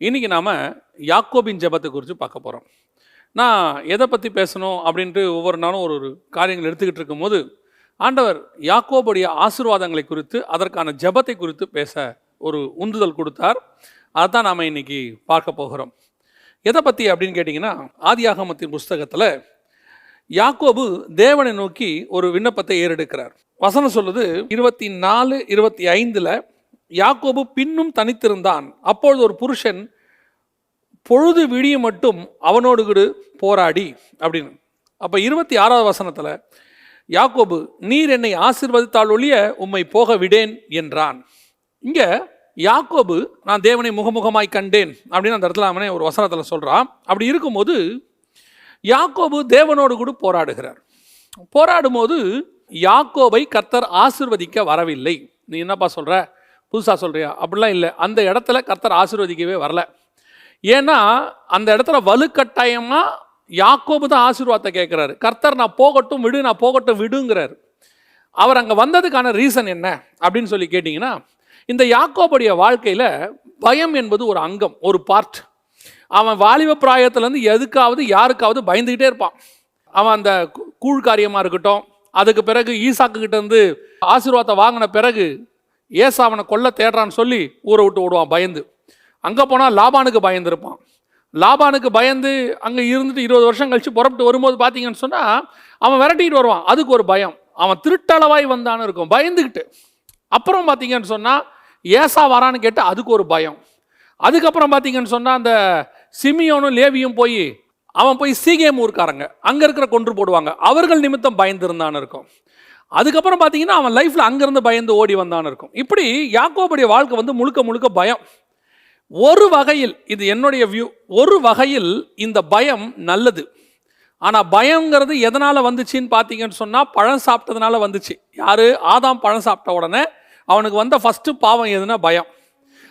இன்னைக்கு நாம் யாக்கோபின் ஜெபத்தை குறித்து பார்க்க போகிறோம் நான் எதை பற்றி பேசணும் அப்படின்ட்டு ஒவ்வொரு நாளும் ஒரு ஒரு காரியங்கள் எடுத்துக்கிட்டு இருக்கும்போது ஆண்டவர் யாக்கோபுடைய ஆசீர்வாதங்களை குறித்து அதற்கான ஜெபத்தை குறித்து பேச ஒரு உந்துதல் கொடுத்தார். அதான் நாம் இன்னைக்கு பார்க்க போகிறோம். எதை பற்றி அப்படின்னு கேட்டிங்கன்னா ஆதியாகமத்தின் புஸ்தகத்தில் யாக்கோபு தேவனை நோக்கி ஒரு விண்ணப்பத்தை ஏறெடுக்கிறார். வசனம் சொல்லுது இருபத்தி நாலு இருபத்தி ஐந்தில் யாக்கோபு பின்னும் தனித்திருந்தான். அப்பொழுது ஒரு புருஷன் பொழுது விடிய மட்டும் அவனோடு கூட போராடி அப்படின்னு. அப்போ இருபத்தி ஆறாவது வசனத்தில் யாக்கோபு நீர் என்னை ஆசிர்வதித்தால் ஒழிய உம்மை போக விடேன் என்றான். இங்கே யாக்கோபு நான் தேவனை முகமுகமாய் கண்டேன் அப்படின்னு அந்த இடத்துல அவனே ஒரு வசனத்தில் சொல்கிறான் அப்படி இருக்கும்போது யாக்கோபு தேவனோடு கூட போராடுகிறார். போராடும் போது யாக்கோபை கர்த்தர் ஆசிர்வதிக்க வரவில்லை. நீ என்னப்பா சொல்கிற புதுசாக சொல்கிறியா அப்படிலாம் இல்லை. அந்த இடத்துல கர்த்தர் ஆசீர்வதிக்கவே வரல. ஏன்னா அந்த இடத்துல வலுக்கட்டாயமாக யாக்கோபு தான் ஆசீர்வாதத்தை கேட்குறாரு. கர்த்தர் நான் போகட்டும் விடு நான் போகட்டும் விடுங்கிறார். அவர் அங்கே வந்ததுக்கான ரீசன் என்ன? அப்படின்னு சொல்லி கேட்டிங்கன்னா இந்த யாக்கோபுடைய வாழ்க்கையில் பயம் என்பது ஒரு அங்கம் ஒரு பார்ட் அவன் வாலிப பிராயத்துலேருந்து எதுக்காவது யாருக்காவது பயந்துக்கிட்டே இருப்பான். அவன் அந்த கூழ் காரியமாக இருக்கட்டும் அதுக்கு பிறகு ஈசாக்கு கிட்டேருந்து ஆசீர்வாதத்தை வாங்கின பிறகு ஏசா அவனை கொல்ல தேடுறான்னு சொல்லி ஊரை விட்டு ஓடுவான் பயந்து. அங்கே போனால் லாபானுக்கு பயந்துருப்பான் லாபானுக்கு பயந்து அங்கே இருந்துட்டு இருபது வருஷம் கழித்து புறப்பட்டு வரும்போது பார்த்தீங்கன்னு சொன்னால் அவன் விரட்டிக்கிட்டு வருவான். அதுக்கு ஒரு பயம். அவன் திருட்டளவாய் வந்தான்னு இருக்கும். பயந்துக்கிட்டு அப்புறம் பார்த்தீங்கன்னு சொன்னால் ஏசா வரான்னு கேட்டு அதுக்கு ஒரு பயம். அதுக்கப்புறம் பார்த்தீங்கன்னு சொன்னால் அந்த சிமியோனும் லேவியும் போய் அவன் போய் சீகேம் ஊர்க்காரங்க. அங்கே இருக்கிற கொன்று போடுவாங்க. அவர்கள் நிமித்தம் பயந்துருந்தான்னு இருக்கும். அதுக்கப்புறம் பார்த்தீங்கன்னா அவன் லைஃப்பில் அங்கேருந்து பயந்து ஓடி வந்தான்னு இருக்கும். இப்படி யாக்கோபுடைய வாழ்க்கை வந்து முழுக்க முழுக்க பயம். ஒரு வகையில் இது என்னுடைய வியூ ஒரு வகையில் இந்த பயம் நல்லது. ஆனால் பயங்கிறது எதனால் வந்துச்சுன்னு பார்த்தீங்கன்னு சொன்னால் பழம் சாப்பிட்டதுனால வந்துச்சு. யார்? ஆதாம் பழம் சாப்பிட்ட உடனே அவனுக்கு வந்த ஃபஸ்ட்டு பாவம் எதுனா பயம்.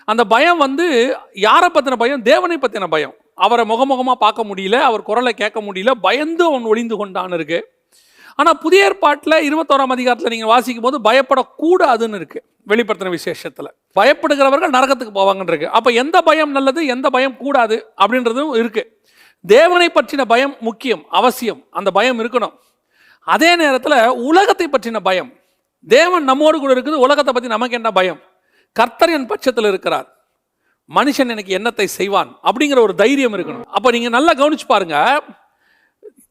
அந்த பயம் வந்து யாரை பற்றின பயம்? தேவனை பற்றின பயம். அவரை முகமுகமாக பார்க்க முடியல அவர் குரலை கேட்க முடியல பயந்து அவன் ஒளிந்து கொண்டான்னு இருக்குது ஆனால் புதிய ஏற்பாட்டில் இருபத்தோராம் அதிகாரத்தில் நீங்கள் வாசிக்கும் போது பயப்படக்கூடாதுன்னு இருக்கு. வெளிப்படுத்தின விசேஷத்தில். பயப்படுகிறவர்கள் நரகத்துக்கு போவாங்கன்னு இருக்கு. அப்போ எந்த பயம் நல்லது எந்த பயம் கூடாது அப்படின்றதும் இருக்கு. தேவனை பற்றின பயம் முக்கியம் அவசியம். அந்த பயம் இருக்கணும். அதே நேரத்தில் உலகத்தை பற்றின பயம். தேவன் நம்மோடு கூட இருக்குது உலகத்தை பற்றி நமக்கு என்ன பயம்? கர்த்தர் என் பட்சத்தில் இருக்கிறார். மனுஷன் எனக்கு என்னத்தை செய்வான் அப்படிங்கிற ஒரு தைரியம் இருக்கணும். அப்போ நீங்கள் நல்லா கவனிச்சு பாருங்கள்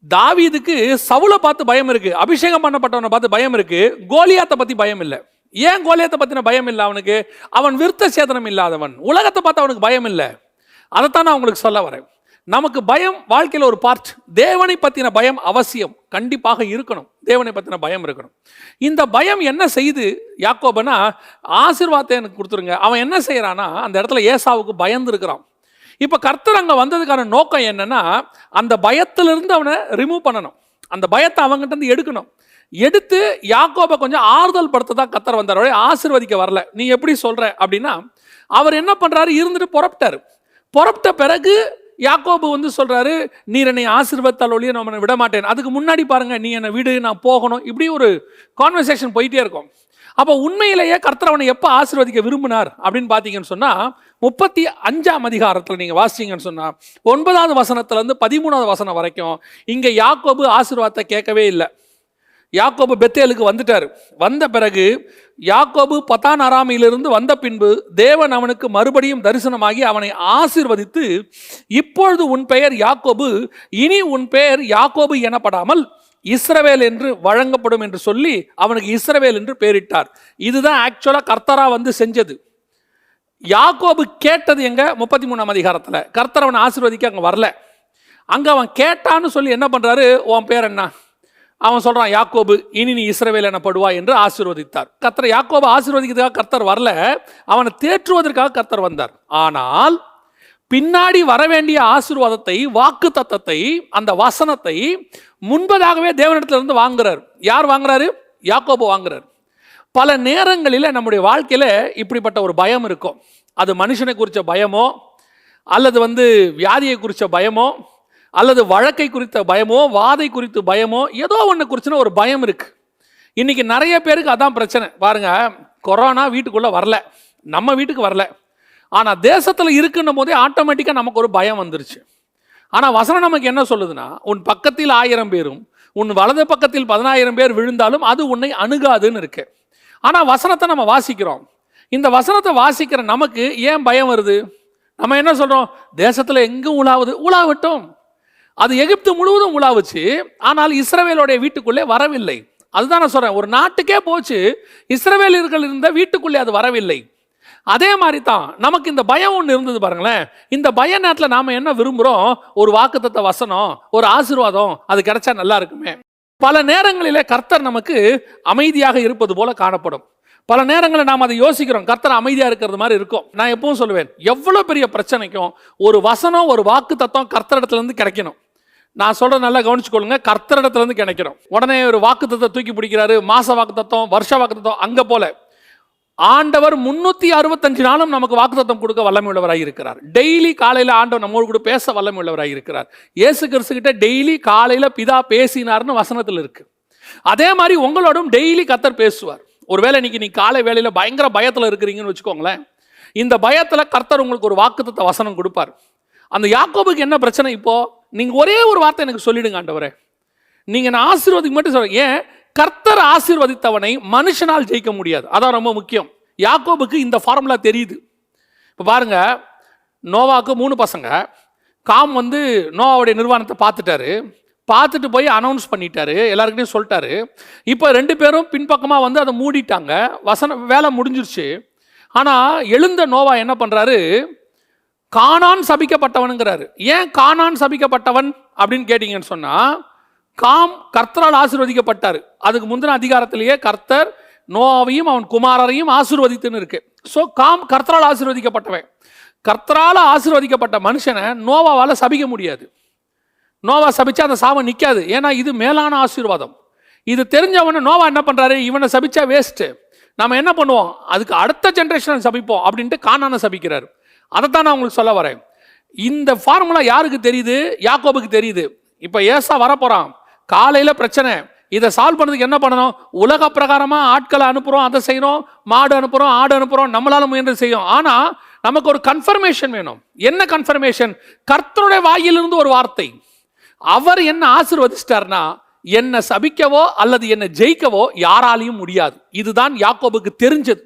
தாவீதுக்கு சவுளை பார்த்து பயம் இருக்கு. அபிஷேகம் பண்ணப்பட்டவனை பார்த்து பயம் இருக்கு. கோலியாத்தை பத்தி பயம் இல்லை. ஏன் கோலியாத்தை பத்தின பயம் இல்லை அவனுக்கு? அவன் விருத்த சேதனம் இல்லாதவன். உலகத்தை பார்த்து அவனுக்கு பயம் இல்லை. அதைத்தான் நான் உங்களுக்கு சொல்ல வரேன். நமக்கு பயம் வாழ்க்கையில் ஒரு பார்ட் தேவனை பற்றின பயம் அவசியம். கண்டிப்பாக இருக்கணும். தேவனை பற்றின பயம் இருக்கணும். இந்த பயம் என்ன செய்து? யாக்கோபனா ஆசிர்வாதத்தை எனக்கு கொடுத்துருங்க. அவன் என்ன செய்கிறான்னா அந்த இடத்துல ஏசாவுக்கு பயந்து இருக்கிறான். இப்போ கர்த்தர் அங்கே வந்ததுக்கான நோக்கம் என்னென்னா அந்த பயத்திலிருந்து அவனை ரிமூவ் பண்ணணும். அந்த பயத்தை அவங்ககிட்ட இருந்து எடுக்கணும். எடுத்து யாக்கோபை கொஞ்சம் ஆறுதல் படுத்த தான் கர்த்தர் வந்தார். ஆசிர்வதிக்க வரல. நீ எப்படி சொல்கிற அப்படின்னா அவர் என்ன பண்ணுறாரு இருந்துட்டு புறப்பட்டாரு. புறப்பட்ட பிறகு யாக்கோபு வந்து சொல்கிறாரு நீர் என்னை ஆசிர்வத்தால் ஒழிய நான் விட மாட்டேன் அதுக்கு முன்னாடி பாருங்கள் நீ என்னை வீடு நான் போகணும். இப்படி ஒரு கான்வர்சேஷன் போயிட்டே இருக்கும். அப்போ உண்மையிலேயே கர்த்தர் அவனை எப்போ ஆசீர்வதிக்க விரும்பினார் அப்படின்னு பார்த்தீங்கன்னு சொன்னால் முப்பத்தி அஞ்சாம் அதிகாரத்தில் நீங்கள் வாசிச்சீங்கன்னு சொன்னால் ஒன்பதாவது வசனத்துலேருந்து பதிமூணாவது வசனம் வரைக்கும் இங்கே யாக்கோபு ஆசீர்வாதத்தை கேட்கவே இல்லை. யாக்கோபு பெத்தேலுக்கு வந்துட்டார். வந்த பிறகு யாக்கோபு பத்தான் அராமையிலிருந்து வந்த பின்பு தேவன் அவனுக்கு மறுபடியும் தரிசனமாகி அவனை ஆசீர்வதித்து இப்பொழுது உன் பெயர் யாக்கோபு இனி உன் பெயர் யாக்கோபு எனப்படாமல் இஸ்ரவேல் என்று வழங்கப்படும் என்று சொல்லி அவனுக்கு இஸ்ரவேல் என்று பெயரிட்டார் இதுதான் ஆக்சுவலாக கர்த்தரா வந்து செஞ்சது. யாக்கோபு கேட்டது எங்க? முப்பத்தி மூணாம் அதிகாரத்தில். கர்த்தர் அவனை ஆசீர்வதிக்க அங்கே வரல. அங்கே அவன் கேட்டான்னு சொல்லி என்ன பண்ணுறாரு உன் பேர் என்ன? அவன் சொல்கிறான் யாக்கோபு இனி நீ இஸ்ரவேல் எனப்படுவா என்று ஆசீர்வதித்தார். கர்த்தர் யாக்கோபு ஆசீர்வதிக்கிறதுக்காக கர்த்தர் வரல. அவனை தேற்றுவதற்காக கர்த்தர் வந்தார். ஆனால் பின்னாடி வர வேண்டிய ஆசீர்வாதத்தை வாக்கு தத்தத்தை அந்த வசனத்தை முன்பதாகவே தேவனிடத்திலிருந்து வாங்குறார். யார் வாங்குறாரு? யாக்கோபு வாங்குறார். பல நேரங்களில் நம்முடைய வாழ்க்கையில் இப்படிப்பட்ட ஒரு பயம் இருக்கும். அது மனுஷனை குறித்த பயமோ அல்லது வந்து வியாதியை குறித்த பயமோ அல்லது வழக்கை குறித்த பயமோ வாதை குறித்து பயமோ ஏதோ ஒன்று குறிச்சுன ஒரு பயம் இருக்குது இன்றைக்கி நிறைய பேருக்கு அதான் பிரச்சனை. பாருங்க கொரோனா வீட்டுக்குள்ளே வரல. நம்ம வீட்டுக்கு வரல. ஆனால் தேசத்தில் இருக்குன்னும் போதே ஆட்டோமேட்டிக்காக நமக்கு ஒரு பயம் வந்துருச்சு. ஆனால் வசனம் நமக்கு என்ன சொல்லுதுன்னா உன் பக்கத்தில் ஆயிரம் பேரும் உன் வலது பக்கத்தில் பதினாயிரம் பேர் விழுந்தாலும் அது உன்னை அணுகாதுன்னு இருக்கு. ஆனால் வசனத்தை நம்ம வாசிக்கிறோம். இந்த வசனத்தை வாசிக்கிற நமக்கு ஏன் பயம் வருது? நம்ம என்ன சொல்கிறோம் தேசத்தில் எங்கும் உலாவுது? உலாவட்டும். அது எகிப்து முழுவதும் உலாவுச்சு. ஆனால் இஸ்ரவேலுடைய வீட்டுக்குள்ளே வரவில்லை. அதுதான் நான் சொல்கிறேன் ஒரு நாட்டுக்கே போச்சு. இஸ்ரவேலர்கள் இருந்த வீட்டுக்குள்ளே அது வரவில்லை. அதே மாதிரி தான் நமக்கு இந்த பயம் ஒன்று இருந்தது பாருங்களேன். இந்த பய நேரத்தில் நாம் என்ன விரும்புகிறோம் ஒரு வாக்குத்தத்த வசனம் ஒரு ஆசீர்வாதம் அது கிடைச்சா நல்லா இருக்குமே. பல நேரங்களிலே கர்த்தர் நமக்கு அமைதியாக இருப்பது போல காணப்படும். பல நேரங்களில் நாம் அதை யோசிக்கிறோம். கர்த்தர் அமைதியாக இருக்கிறது மாதிரி இருக்கும். நான் எப்பவும் சொல்லுவேன் எவ்வளோ பெரிய பிரச்சனைக்கும் ஒரு வசனம் ஒரு வாக்கு தத்துவம் கர்த்தரிடத்துலேருந்து கிடைக்கணும். நான் சொல்கிற நல்லா கவனிச்சுக்கொள்ளுங்க. கர்த்தரிடத்துலேருந்து கிடைக்கிறோம் உடனே ஒரு வாக்கு தத்துவம் தூக்கி பிடிக்கிறாரு. மாச வாக்கு தத்துவம் வருஷ வாக்கு தத்துவம் அங்கே போல. ஆண்டவர் முன்னூத்தி அறுபத்தஞ்சு நாளும் நமக்கு வாக்குத்தத்தம் கொடுக்க வல்லமை உள்ளவராக இருக்கிறார். டெய்லி காலையில் ஆண்டவர் நம்மோடு கூட பேச வல்லமை உள்ளவராக இருக்கிறார். இயேசு கிறிஸ்து கிட்ட டெய்லி காலையில் பிதா பேசினார்னு வசனத்தில் இருக்கு. அதே மாதிரி உங்களோடும் டெய்லி கத்தர் பேசுவார். ஒருவேளை இன்னைக்கு நீ காலை வேலையில் பயங்கர பயத்தில் இருக்கிறீங்கன்னு வச்சுக்கோங்களேன். இந்த பயத்தில் கர்த்தர் உங்களுக்கு ஒரு வாக்குத்தத்த வசனம் கொடுப்பார். அந்த யாக்கோபுக்கு என்ன பிரச்சனை இப்போ? நீங்கள் ஒரே ஒரு வார்த்தை எனக்கு சொல்லிடுங்க ஆண்டவரே. நீங்கள் நான் ஆசீர்வதிக்க மட்டும் சொல்றேன். ஏன்? கர்த்தர் ஆசீர்வதித்தவனை மனுஷனால் ஜெயிக்க முடியாது. அதான் ரொம்ப முக்கியம். யாக்கோபுக்கு இந்த ஃபார்முலா தெரியுது. இப்போ பாருங்க நோவாவுக்கு மூணு பசங்க. காம் வந்து நோவாவுடைய நிர்வாணத்தை பார்த்துட்டாரு. பார்த்துட்டு போய் அனௌன்ஸ் பண்ணிட்டாரு. எல்லாருக்கிட்டையும் சொல்லிட்டாரு. இப்போ ரெண்டு பேரும் பின்பக்கமாக வந்து அதை மூடிட்டாங்க. வசன வேலை முடிஞ்சிருச்சு. ஆனால் எழுந்த நோவா என்ன பண்ணுறாரு கானான் சபிக்கப்பட்டவனுங்கிறாரு. ஏன் கானான் சபிக்கப்பட்டவன் அப்படின்னு கேட்டிங்கன்னு சொன்னால் காம் கர்த்தரால் ஆசிர்வதிக்கப்பட்டார். அதுக்கு முந்தின அதிகாரத்திலேயே கர்த்தர் நோவாவையும் அவன் குமாரரையும் ஆசிர்வதித்துன்னு இருக்கு. ஸோ காம் கர்த்தரால் ஆசிர்வதிக்கப்பட்டவன். கர்த்தரால் ஆசிர்வதிக்கப்பட்ட மனுஷனை நோவாவால் சபிக்க முடியாது. நோவா சபிச்சா அந்த சாவம் நிற்காது ஏன்னா இது மேலான ஆசீர்வாதம். இது தெரிஞ்சவன நோவா என்ன பண்ணுறாரு இவனை சபிச்சா வேஸ்ட்டு நம்ம என்ன பண்ணுவோம்? அதுக்கு அடுத்த ஜென்ரேஷனை சபிப்போம் அப்படின்ட்டு காணான சபிக்கிறார். அதை அதைத்தான் நான் உங்களுக்கு சொல்ல வரேன். இந்த ஃபார்முலா யாருக்கு தெரியுது? யாக்கோபுக்கு தெரியுது. இப்போ ஏசா வரப்போகிறான் காலையில் பிரச்சனை. இதை சால்வ் பண்ணதுக்கு என்ன பண்ணணும்? உலக பிரகாரமாக ஆட்களை அனுப்புகிறோம் அதை செய்கிறோம் மாடு அனுப்புகிறோம் ஆடு அனுப்புகிறோம் நம்மளால் முயன்று செய்யும். ஆனால் நமக்கு ஒரு கன்ஃபர்மேஷன் வேணும். என்ன கன்ஃபர்மேஷன் கர்த்தருடைய வாயிலிருந்து ஒரு வார்த்தை. அவர் என்ன ஆசிர்வதிச்சிட்டார்னா என்னை சபிக்கவோ அல்லது என்னை ஜெயிக்கவோ யாராலையும் முடியாது. இதுதான் யாக்கோபுக்கு தெரிஞ்சது.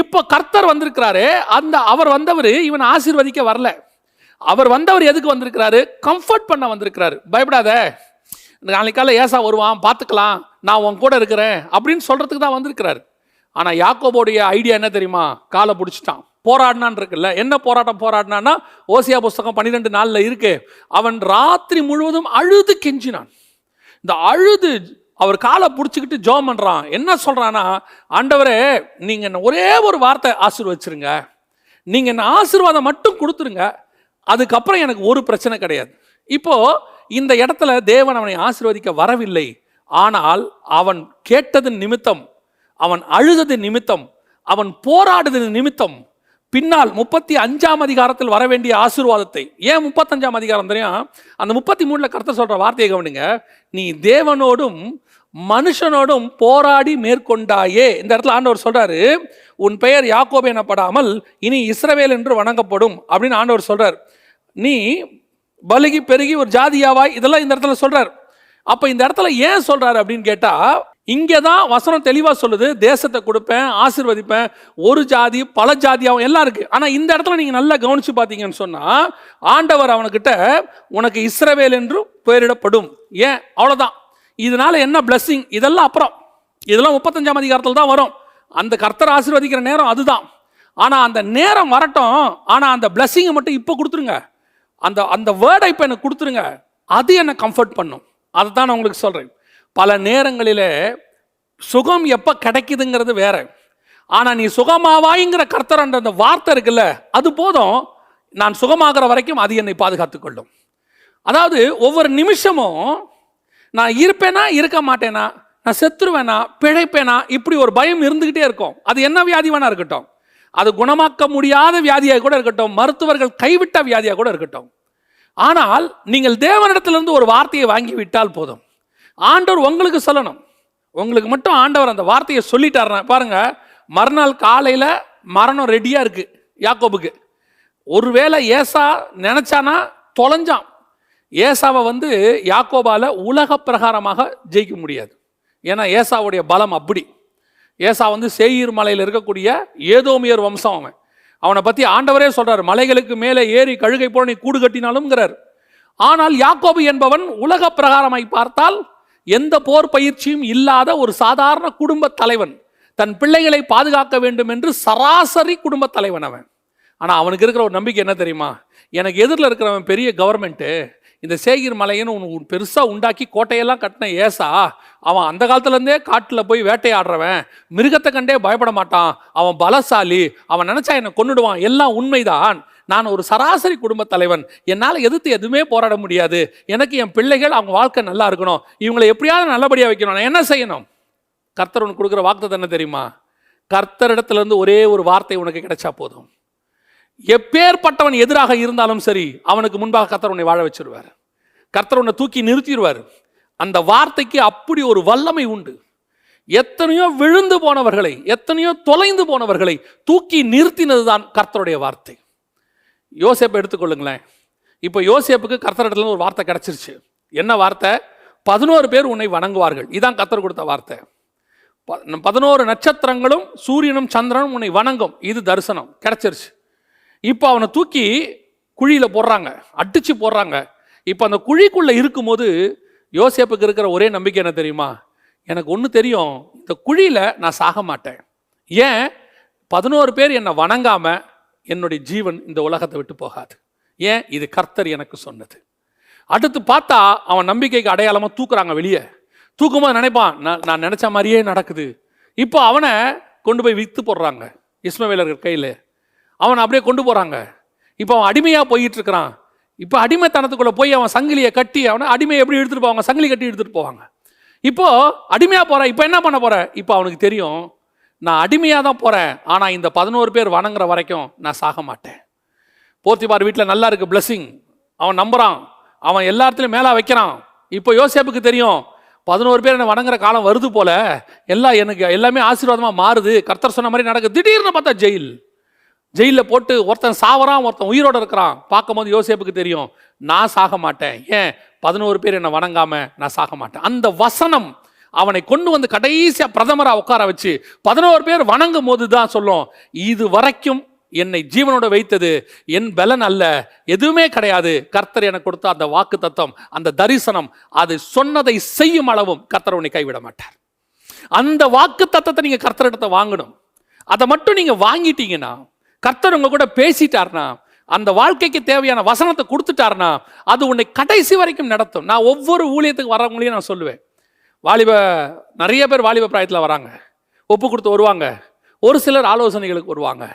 இப்போ கர்த்தர் வந்திருக்கிறாரு. அந்த அவர் வந்தவர் இவன் ஆசிர்வதிக்க வரல. அவர் வந்தவர் எதுக்கு வந்திருக்கிறாரு? கம்ஃபர்ட் பண்ண வந்திருக்கிறாரு. பயப்படாத. நாளைக்கு காலை ஏசா வருவான் பார்த்துக்கலாம் நான் உன் கூட இருக்கிறேன் அப்படின்னு சொல்கிறதுக்கு தான் வந்திருக்கிறாரு. ஆனால் யாக்கோபோடைய ஐடியா என்ன தெரியுமா? காலை பிடிச்சிட்டான். போராடினான் இருக்குல்ல என்ன போராட்டம் போராடினான்னா ஓசியா புஸ்தகம் பன்னிரெண்டு நாளில் இருக்கு அவன் ராத்திரி முழுவதும் அழுது கெஞ்சினான். இந்த அழுது அவர் காலை பிடிச்சிக்கிட்டு ஜோம் பண்ணுறான் என்ன சொல்கிறான்னா ஆண்டவரே நீங்கள் என்ன ஒரே ஒரு வார்த்தை ஆசீர்வச்சிருங்க. நீங்கள் என்ன ஆசீர்வாதம் மட்டும் கொடுத்துருங்க. அதுக்கப்புறம் எனக்கு ஒரு பிரச்சனை கிடையாது. இப்போது இந்த இடத்துல தேவன் அவனை ஆசீர்வதிக்க வரவில்லை. ஆனால் அவன் கேட்டதன் நிமித்தம் அவன் அழுதது நிமித்தம் அவன் போராடுறது நிமித்தம் பின்னால் முப்பத்தி அஞ்சாம் அதிகாரத்தில் வர வேண்டிய ஆசீர்வாதத்தை. ஏன் முப்பத்தஞ்சாம் அதிகாரம் தெரியும்? அந்த முப்பத்தி மூணில் கருத்தை சொல்கிற வார்த்தையை கவனிங்க. நீ தேவனோடும் மனுஷனோடும் போராடி மேற்கொண்டாயே. இந்த இடத்துல ஆண்டவர் சொல்றாரு உன் பெயர் யாக்கோபு எனப்படாமல் இனி இஸ்ரவேல் என்று வணங்கப்படும். அப்படின்னு ஆண்டவர் சொல்றார். நீ பலுகி பெருகி ஒரு ஜாதியாவாய் இதெல்லாம் இந்த இடத்துல சொல்றார். அப்ப இந்த இடத்துல ஏன் சொல்றாரு அப்படின்னு கேட்டா இங்கே தான் வசனம் தெளிவாக சொல்லுது தேசத்தை கொடுப்பேன் ஆசீர்வதிப்பேன் ஒரு ஜாதி பல ஜாதியாகவும் எல்லாம் இருக்கு. ஆனால் இந்த இடத்துல நீங்கள் நல்லா கவனிச்சு பார்த்தீங்கன்னு சொன்னால் ஆண்டவர் அவனுக்கிட்ட உனக்கு இஸ்ரவேல் என்று பெயரிடப்படும். ஏன்? அவ்வளோதான் இதனால என்ன பிளஸ்ஸிங் இதெல்லாம் அப்புறம். இதெல்லாம் முப்பத்தஞ்சாம் அதிகாரத்தில் தான் வரும். அந்த கர்த்தர் ஆசிர்வதிக்கிற நேரம் அதுதான். ஆனால் அந்த நேரம் வரட்டும். ஆனால் அந்த பிளஸ்ஸிங்கை மட்டும் இப்போ கொடுத்துருங்க. அந்த அந்த வேர்டை இப்போ எனக்கு கொடுத்துருங்க. அது என்னை கம்ஃபர்ட் பண்ணும். அதை தான் நான் உங்களுக்கு சொல்கிறேன் பல நேரங்களிலே சுகம் எப்போ கிடைக்குதுங்கிறது வேற. ஆனால் நீ சுகமாவாய்ங்கிற கர்த்தர் என்ற அந்த வார்த்தை இருக்குல்ல அது போதும். நான் சுகமாகிற வரைக்கும் அது என்னை பாதுகாத்துக்கொள்ளும். அதாவது ஒவ்வொரு நிமிஷமும் நான் இருப்பேனா இருக்க மாட்டேனா நான் செத்துருவேனா பிழைப்பேனா இப்படி ஒரு பயம் இருந்துக்கிட்டே இருக்கும். அது என்ன வியாதி வேணா இருக்கட்டும். அது குணமாக்க முடியாத வியாதியாக கூட இருக்கட்டும் மருத்துவர்கள் கைவிட்ட வியாதியாக கூட இருக்கட்டும். ஆனால் நீங்கள் தேவனிடத்திலிருந்து ஒரு வார்த்தையை வாங்கி விட்டால் போதும். ஆண்டவர் உங்களுக்கு சொல்லணும். உங்களுக்கு மட்டும் ஆண்டவர் அந்த வார்த்தையை சொல்லிட்டாருனா பாருங்க மறுநாள் காலையில் மரணம் ரெடியாக இருக்குது யாக்கோபுக்கு. ஒருவேளை ஏசா நினச்சானா தொலைஞ்சான். ஏசாவை வந்து யாக்கோபால உலக பிரகாரமாக ஜெயிக்க முடியாது. ஏன்னா ஏசாவுடைய பலம் அப்படி. ஏசா வந்து சேயீர் மலையில் இருக்கக்கூடிய ஏதோமியர் வம்சம் அவன். அவனை பற்றி ஆண்டவரே சொல்கிறார் மலைகளுக்கு மேலே ஏறி கழுகை போல நீ கூடு கட்டினாலும்ங்கிறார். ஆனால் யாக்கோபு என்பவன் உலக பிரகாரமாய் பார்த்தால் எந்த போர் பயிற்சியும் இல்லாத ஒரு சாதாரண குடும்ப தலைவன். தன் பிள்ளைகளை பாதுகாக்க வேண்டும் என்று சராசரி குடும்ப தலைவன் அவன். ஆனால் அவனுக்கு இருக்கிற ஒரு நம்பிக்கை என்ன தெரியுமா? எனக்கு எதிரில் இருக்கிறவன் பெரிய கவர்மெண்ட்டு இந்த சேகிர் மலையன்னு ஒன்று பெருசாக உண்டாக்கி கோட்டையெல்லாம் கட்டின ஏசா அவன் அந்த காலத்துலேருந்தே காட்டில் போய் வேட்டையாடுறவன். மிருகத்தை கண்டே பயப்பட மாட்டான். அவன் பலசாலி. அவன் நினச்சா என்னை கொண்டுடுவான் எல்லாம் உண்மைதான். நான் ஒரு சராசரி குடும்ப தலைவன். என்னால் எதிர்த்து எதுவுமே போராட முடியாது. எனக்கு என் பிள்ளைகள் அவங்க வாழ்க்கை நல்லா இருக்கணும். இவங்களை எப்படியாவது நல்லபடியாக வைக்கணும். நான் என்ன செய்யணும்? கர்த்தர் உனக்கு கொடுக்குற வாக்குத்தத்தம் என்ன தெரியுமா? கர்த்தரிடத்துலேருந்து ஒரே ஒரு வார்த்தை உனக்கு கிடைச்சா போதும். எப்பேற்பட்டவன் எதிராக இருந்தாலும் சரி அவனுக்கு முன்பாக கர்த்தர் உன்னை வாழ வச்சிருவார். கர்த்தர் உன்னை தூக்கி நிறுத்திடுவார். அந்த வார்த்தைக்கு அப்படி ஒரு வல்லமை உண்டு. எத்தனையோ விழுந்து போனவர்களை எத்தனையோ தொலைந்து போனவர்களை தூக்கி நிறுத்தினது தான் கர்த்தருடைய வார்த்தை. யோசேப்பை எடுத்துக்கொள்ளுங்களேன். இப்போ யோசேப்புக்கு கர்த்தரிடத்துல ஒரு வார்த்தை கிடைச்சிருச்சு. என்ன வார்த்தை? பதினோரு பேர் உன்னை வணங்குவார்கள். இதான் கர்த்தர் கொடுத்த வார்த்தை. ப- பதினோரு நட்சத்திரங்களும் சூரியனும் சந்திரனும் உன்னை வணங்கும். இது தரிசனம். கிடைச்சிருச்சு. இப்போ அவனை தூக்கி குழியில் போடுறாங்க அடித்து போடுறாங்க. இப்போ அந்த குழிக்குள்ளே இருக்கும்போது யோசேப்புக்கு இருக்கிற ஒரே நம்பிக்கை என்ன தெரியுமா? எனக்கு ஒன்று தெரியும் இந்த குழியில் நான் சாக மாட்டேன். ஏன்? பதினோரு பேர் என்னை வணங்காமல் என்னுடைய ஜீவன் இந்த உலகத்தை விட்டு போகாது. ஏன்? இது கர்த்தர் எனக்கு சொன்னது. அடுத்து பார்த்தா அவன் நம்பிக்கைக்கு அடையாளமாக தூக்குறாங்க வெளியே. தூக்கும்போது நினைப்பான் நான் நான் நினச்ச மாதிரியே நடக்குது. இப்போ அவனை கொண்டு போய் விற்று போடுறாங்க இஸ்மவேலர்கள் கையில். அவனை அப்படியே கொண்டு போகிறாங்க இப்போ அவன் அடிமையாக போயிட்டு இருக்கிறான் இப்போ அடிமைத்தனத்துக்குள்ளே போய் அவன் சங்கிலியை கட்டி அவனை அடிமையை எப்படி எடுத்துகிட்டு போவாங்க? சங்கிலி கட்டி எடுத்துகிட்டு போவாங்க. இப்போ அடிமையாக போகிறேன் இப்போ என்ன பண்ண போற? இப்போ அவனுக்கு தெரியும் நான் அடிமையாக தான் போகிறேன் ஆனால் இந்த பதினோரு பேர் வணங்குற வரைக்கும் நான் சாக மாட்டேன். போர்த்திபார் வீட்டில் நல்லா இருக்கு பிளஸ்ஸிங் அவன் நம்புறான். அவன் எல்லா இடத்துலையும் மேலே வைக்கிறான். இப்போ யோசேப்புக்கு தெரியும் பதினோரு பேர் என்னை வணங்குற காலம் வருது போல எல்லாம் எனக்கு எல்லாமே ஆசீர்வாதமாக மாறுது. கர்த்தர் சொன்ன மாதிரி நடக்குது. திடீர்னு பார்த்தா ஜெயில். ஜெயிலில் போட்டு ஒருத்தன் சாவறான் ஒருத்தன் உயிரோட இருக்கிறான். பார்க்கும்போது யோசேப்புக்கு தெரியும் நான் சாக மாட்டேன். ஏன்? பதினோரு பேர் என்னை வணங்காம நான் சாக மாட்டேன். அந்த வசனம் அவனை கொண்டு வந்து கடைசியாக பிரதமராக உட்கார வச்சு பதினோரு பேர் வணங்கும் போது தான் சொல்லும் இது வரைக்கும் என்னை ஜீவனோட வைத்தது. என் பலன் அல்ல. எதுவுமே கிடையாது. கர்த்தர் எனக்கு கொடுத்த அந்த வாக்கு தத்துவம் அந்த தரிசனம் அது சொன்னதை செய்யும் அளவும் கர்த்தர் உன்னை கைவிட மாட்டார். அந்த வாக்கு தத்தத்தை நீங்கள் கர்த்தரிடத்தை வாங்கணும். அதை மட்டும் நீங்கள் வாங்கிட்டீங்கன்னா கர்த்தர் உங்க கூட பேசிட்டார்னா அந்த வாழ்க்கைக்கு தேவையான வசனத்தை கொடுத்துட்டார்னா அது உன்னை கடைசி வரைக்கும் நடத்தும். நான் ஒவ்வொரு ஊழியத்துக்கு வரவங்களையும் நான் சொல்லுவேன். வாலிப நிறைய பேர் வாலிப பிராயத்தில் வராங்க. ஒப்பு கொடுத்து வருவாங்க. ஒரு சிலர் ஆலோசனைகளுக்கு வருவாங்க.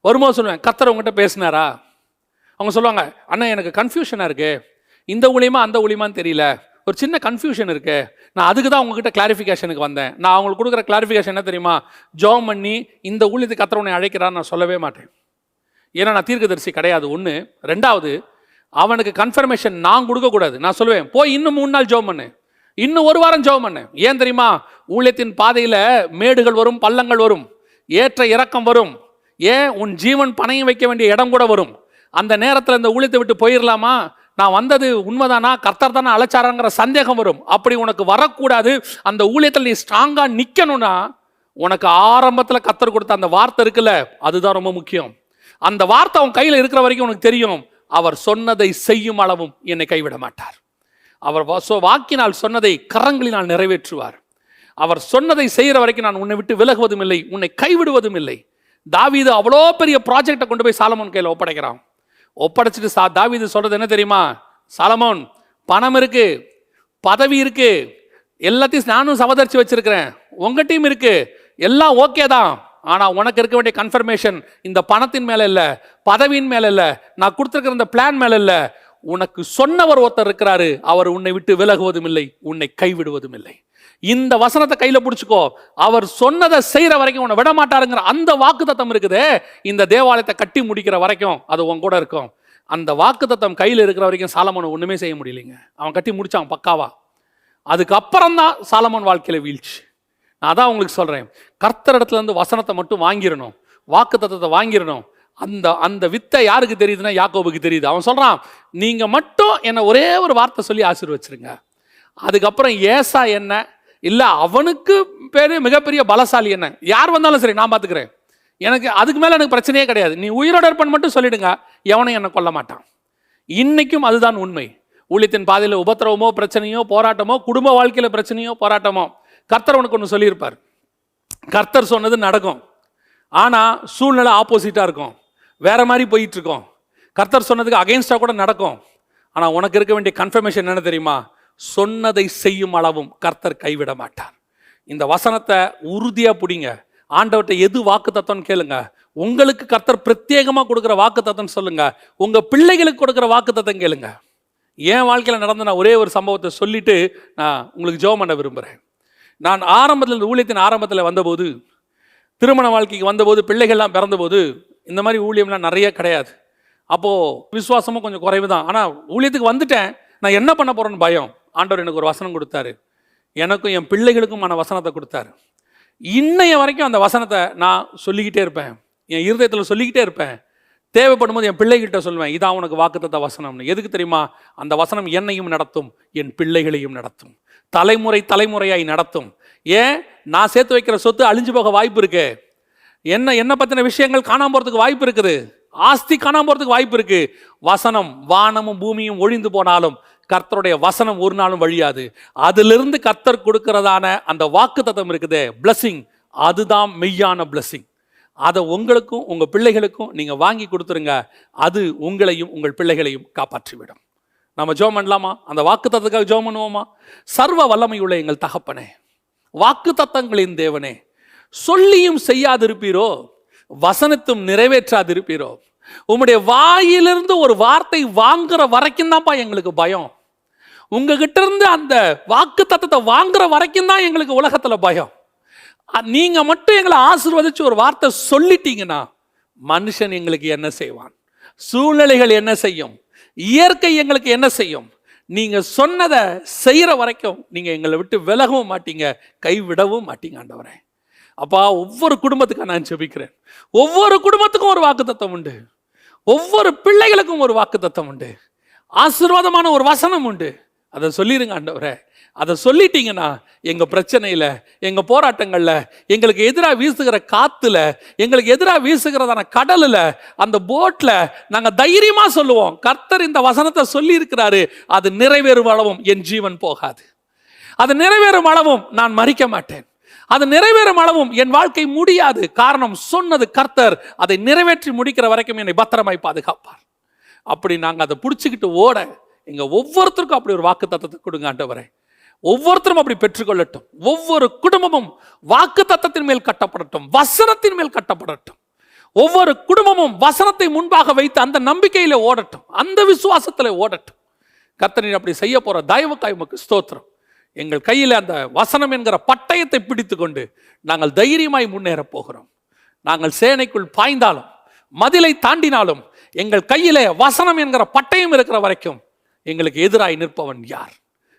வரும்போது சொல்லுவேன் கத்தர் உங்ககிட்ட பேசினாரா? அவங்க சொல்லுவாங்க அண்ணா எனக்கு கன்ஃபியூஷனாக இருக்குது இந்த ஊழியமா அந்த ஊழியமான்னு தெரியல. ஒரு சின்ன கன்ஃபியூஷன் இருக்கு. நான் அதுக்கு தான் உங்ககிட்ட கிளாரிஃபிகேஷனுக்கு வந்தேன். நான் அவங்களுக்கு கொடுக்குற கிளாரிஃபிகேஷன் என்ன தெரியுமா? ஜோம் பண்ணி இந்த ஊழியத்துக்கு கர்த்தர் அழைக்கிறான்னு நான் சொல்லவே மாட்டேன். ஏன்னா நான் தீர்க்கதரிசி கிடையாது. ஒன்று ரெண்டாவது அவனுக்கு கன்ஃபர்மேஷன் நான் கொடுக்கக்கூடாது. நான் சொல்லுவேன் போய் இன்னும் மூணு நாள் ஜோம் பண்ணு. இன்னும் ஒரு வாரம் ஜோம் பண்ணு. ஏன் தெரியுமா? ஊழியத்தின் பாதையில் மேடுகள் வரும் பள்ளங்கள் வரும். ஏற்ற இறக்கம் வரும். ஏன்? உன் ஜீவன் பணையம் வைக்க வேண்டிய இடம் கூட வரும். அந்த நேரத்தில் இந்த ஊழியத்தை விட்டு போயிடலாமா நான் வந்தது உண்மைதானா? கர்த்தர் தானே அழைச்சாராங்கிற சந்தேகம் வரும். அப்படி உனக்கு வரக்கூடாது. அந்த ஊழியத்தில் நீ ஸ்ட்ராங்காக நிற்கணும்னா உனக்கு ஆரம்பத்தில் கத்தர் கொடுத்த அந்த வார்த்தை இருக்குல்ல அதுதான் ரொம்ப முக்கியம். அந்த வார்த்தை அவன் கையில் இருக்கிற வரைக்கும் உனக்கு தெரியும். அவர் சொன்னதை செய்யும் அளவும் என்னை கைவிட மாட்டார். அவர் வாக்கினால் சொன்னதை கரங்களினால் நிறைவேற்றுவார். அவர் சொன்னதை செய்கிற வரைக்கும் நான் உன்னை விட்டு விலகுவதும் இல்லை உன்னை கைவிடுவதும் இல்லை. தாவீது அவ்வளோ பெரிய ப்ராஜெக்டை கொண்டு போய் சாலமோன் கையில் ஒப்படைக்கிறான். ஒப்படைச்சிட்டு சா தாவீது சொல்கிறது என்ன தெரியுமா? சாலமோன் பணம் இருக்குது பதவி இருக்குது எல்லாத்தையும் நானும் சமதரிச்சு வச்சுருக்கிறேன். உங்க டீம் எல்லாம் ஓகே தான். ஆனால் உனக்கு இருக்க வேண்டிய கன்ஃபர்மேஷன் இந்த பணத்தின் மேலே இல்லை பதவியின் மேலே இல்லை நான் கொடுத்துருக்கிற இந்த பிளான் மேலே இல்லை. உனக்கு சொன்னவர் ஒருத்தர் இருக்கிறாரு அவர் உன்னை விட்டு விலகுவதும் இல்லை உன்னை கைவிடுவதும் இல்லை. இந்த வசனத்தை கையில பிடிச்சிக்கோ. அவர் சொன்னதை செய்யற வரைக்கும் உன்னை விட மாட்டாருங்கிற அந்த வாக்குத்தத்தம் இருக்குதே. இந்த தேவாலயத்தை கட்டி முடிக்கிற வரைக்கும் அது உன் கூட இருக்கும். அந்த வாக்குத்தத்தம் கையில் இருக்கிற வரைக்கும் சாலமோன் ஒன்றுமே செய்ய முடியலைங்க. அவன் கட்டி முடிச்சான் பக்காவா. அதுக்கப்புறம் தான் சாலமோன் வாழ்க்கையில் வீழ்ச்சி. நான் அதான் உங்களுக்கு சொல்கிறேன் கர்த்தர் வசனத்தை மட்டும் வாங்கிடணும். வாக்கு தத்தத்தை வாங்கிடணும். அந்த அந்த வித்தை யாருக்கு தெரியுதுன்னா யாக்கோபுக்கு தெரியுது. அவன் சொல்கிறான் நீங்கள் மட்டும் என்னை ஒரே ஒரு வார்த்தை சொல்லி ஆசீர்வச்சிருங்க. அதுக்கப்புறம் ஏசா என்ன? இல்லை அவனுக்கு பேர் மிகப்பெரிய பலசாலி என்ன? யார் வந்தாலும் சரி நான் பார்த்துக்கிறேன் எனக்கு அதுக்கு மேலே எனக்கு பிரச்சனையே கிடையாது. நீ உயிரோட இருப்பன்னு மட்டும் சொல்லிடுங்க. எவனும் என்னை கொல்ல மாட்டான். இன்றைக்கும் அதுதான் உண்மை. ஊழியத்தின் பாதையில் உபத்திரவமோ பிரச்சனையோ போராட்டமோ குடும்ப வாழ்க்கையில் பிரச்சனையோ போராட்டமோ கர்த்தர் உனக்கு ஒன்று சொல்லியிருப்பார். கர்த்தர் சொன்னது நடக்கும். ஆனால் சூழ்நிலை ஆப்போசிட்டாக இருக்கும். வேற மாதிரி போயிட்டு இருக்கோம். கர்த்தர் சொன்னதுக்கு அகைன்ஸ்டாக கூட நடக்கும். ஆனால் உனக்கு இருக்க வேண்டிய கன்ஃபர்மேஷன் என்ன தெரியுமா? சொன்னதை செய்யும் அளவும் கர்த்தர் கைவிட மாட்டார். இந்த வசனத்தை உறுதியாக பிடிங்க. ஆண்டவர்கிட்ட எது வாக்கு தத்தம்னு கேளுங்க. உங்களுக்கு கர்த்தர் பிரத்யேகமாக கொடுக்குற வாக்கு தத்துவம் சொல்லுங்க. உங்க பிள்ளைகளுக்கு கொடுக்குற வாக்கு தத்துவம் கேளுங்க. என் வாழ்க்கையில் நடந்த நான் ஒரே ஒரு சம்பவத்தை சொல்லிட்டு நான் உங்களுக்கு ஜெபம் பண்ண விரும்புகிறேன் நான் ஆரம்பத்தில் இந்த ஊழியத்தின் ஆரம்பத்தில் வந்தபோது திருமண வாழ்க்கைக்கு வந்தபோது பிள்ளைகள்லாம் பிறந்தபோது இந்த மாதிரி ஊழியம்லாம் நிறைய கிடையாது. அப்போது விசுவாசமும் கொஞ்சம் குறைவு தான் ஆனால் ஊழியத்துக்கு வந்துட்டேன். நான் என்ன பண்ண போகிறேன்னு பயம். ஆண்டவர் எனக்கு ஒரு வசனம் கொடுத்தாரு. எனக்கும் என் பிள்ளைகளுக்குமான வசனத்தை கொடுத்தாரு. இன்னைய வரைக்கும் அந்த வசனத்தை நான் சொல்லிக்கிட்டே இருப்பேன். என் இருதயத்தில் சொல்லிக்கிட்டே இருப்பேன். தேவைப்படும் போது என் பிள்ளைகிட்ட சொல்லுவேன் இதான் உனக்கு வாக்குத்தத்த வசனம்னு. எதுக்கு தெரியுமா? அந்த வசனம் என்னையும் நடத்தும் என் பிள்ளைகளையும் நடத்தும். தலைமுறை தலைமுறையாய் நடத்தும். ஏன்? நான் சேர்த்து வைக்கிற சொத்து அழிஞ்சு போக வாய்ப்பு இருக்கு. என்ன என்ன பற்றின விஷயங்கள் காணாம போகிறதுக்கு வாய்ப்பு இருக்குது. ஆஸ்தி காணாம போகிறதுக்கு வாய்ப்பு இருக்கு. வசனம் வானமும் பூமியும் ஒழிந்து போனாலும் கர்த்தருடைய வசனம் ஒரு நாளும் வழியாது. அதிலிருந்து கர்த்தர் கொடுக்கிறதான அந்த வாக்கு தத்தம் இருக்குது பிளஸ்ஸிங் அதுதான் மெய்யான பிளஸ்ஸிங் அதை உங்களுக்கும் உங்கள் பிள்ளைகளுக்கும் நீங்கள் வாங்கி கொடுத்துருங்க. அது உங்களையும் உங்கள் பிள்ளைகளையும் காப்பாற்றிவிடும். நம்ம ஜோம் பண்ணலாமா? அந்த வாக்கு தத்துக்காக ஜோம் பண்ணுவோமா? சர்வ வல்லமையுள்ள எங்கள் தகப்பனே வாக்கு தத்தங்களின் தேவனே சொல்லியும் செய்யாதிருப்பீரோ வசனத்தும் நிறைவேற்றாதிருப்பீரோ. உம்முடைய வாயிலிருந்து ஒரு வார்த்தை வாங்குற வரைக்கும் தான்ப்பா எங்களுக்கு பயம். உங்ககிட்ட இருந்து அந்த வாக்கு தத்தத்தை வாங்குற வரைக்கும் தான் எங்களுக்கு உலகத்துல பயம். நீங்கள் நீங்க மட்டும் எங்களை ஆசிர்வதிச்சு ஒரு வார்த்தை சொல்லிட்டீங்கன்னா மனுஷன் எங்களுக்கு என்ன செய்வான்? சூழ்நிலைகள் என்ன செய்யும்? இயற்கை எங்களுக்கு என்ன செய்யும்? நீங்க சொன்னதை செய்யற வரைக்கும் நீங்க எங்களை விட்டு விலகவும் மாட்டீங்க கைவிடவும் மாட்டீங்க ஆண்டவரே. அப்பா ஒவ்வொரு குடும்பத்துக்கும் நான் ஜெபிக்கிறேன். ஒவ்வொரு குடும்பத்துக்கும் ஒரு வாக்குத்தத்தம் உண்டு. ஒவ்வொரு பிள்ளைகளுக்கும் ஒரு வாக்குத்தத்தம் உண்டு. ஆசீர்வாதமான ஒரு வசனம் உண்டு. அதை சொல்லிடுங்க ஆண்டவரே. அதை சொல்லிட்டீங்கன்னா எங்கள் பிரச்சனையில் எங்கள் போராட்டங்களில் எங்களுக்கு எதிராக வீசுகிற காற்றுல எங்களுக்கு எதிராக வீசுகிறதான கடலில் அந்த போட்டில் நாங்கள் தைரியமாக சொல்லுவோம். கர்த்தர் இந்த வசனத்தை சொல்லியிருக்கிறாரு. அது நிறைவேறும் அளவும் என் ஜீவன் போகாது. அது நிறைவேறும் அளவும் நான் மறிக்க மாட்டேன். அது நிறைவேறும் அளவும் என் வாழ்க்கை முடியாது. காரணம் சொன்னது கர்த்தர். அதை நிறைவேற்றி முடிக்கிற வரைக்கும் என்னை பத்திரமாய் பாதுகாப்பார். அப்படி நாங்கள் அதை பிடிச்சிக்கிட்டு ஓட எங்கள் ஒவ்வொருத்தருக்கும் அப்படி ஒரு வாக்கு தத்தத்தை கொடுங்க ஆண்டவரே. ஒவ்வொருத்தரும் அப்படி பெற்றுக்கொள்ளட்டும். ஒவ்வொரு குடும்பமும் வாக்கு தத்தத்தின் மேல் கட்டப்படட்டும் வசனத்தின் மேல் கட்டப்படட்டும். ஒவ்வொரு குடும்பமும் வசனத்தை முன்பாக வைத்து அந்த நம்பிக்கையில ஓடட்டும் அந்த விசுவாசத்தில் ஓடட்டும். கத்தனின் அப்படி செய்ய போற தயவுக்காய் உமக்கு ஸ்தோத்திரம். எங்கள் கையில் அந்த வசனம் என்கிற பட்டயத்தை பிடித்து கொண்டு நாங்கள் தைரியமாய் முன்னேற போகிறோம். நாங்கள் சேனைக்குள் பாய்ந்தாலும் மதிலை தாண்டினாலும் எங்கள் கையிலே வசனம் என்கிற பட்டயம் இருக்கிற வரைக்கும் எங்களுக்கு எதிராய் நிற்பவன் யார்?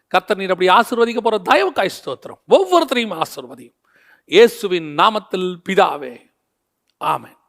கர்த்தர் நீர் அப்படி ஆசிர்வதிக்க போற தயவுக்காய் ஸ்தோத்திரம். ஒவ்வொருத்தரையும் ஆசிர்வதியும். இயேசுவின் நாமத்தில் பிதாவே. ஆமேன்.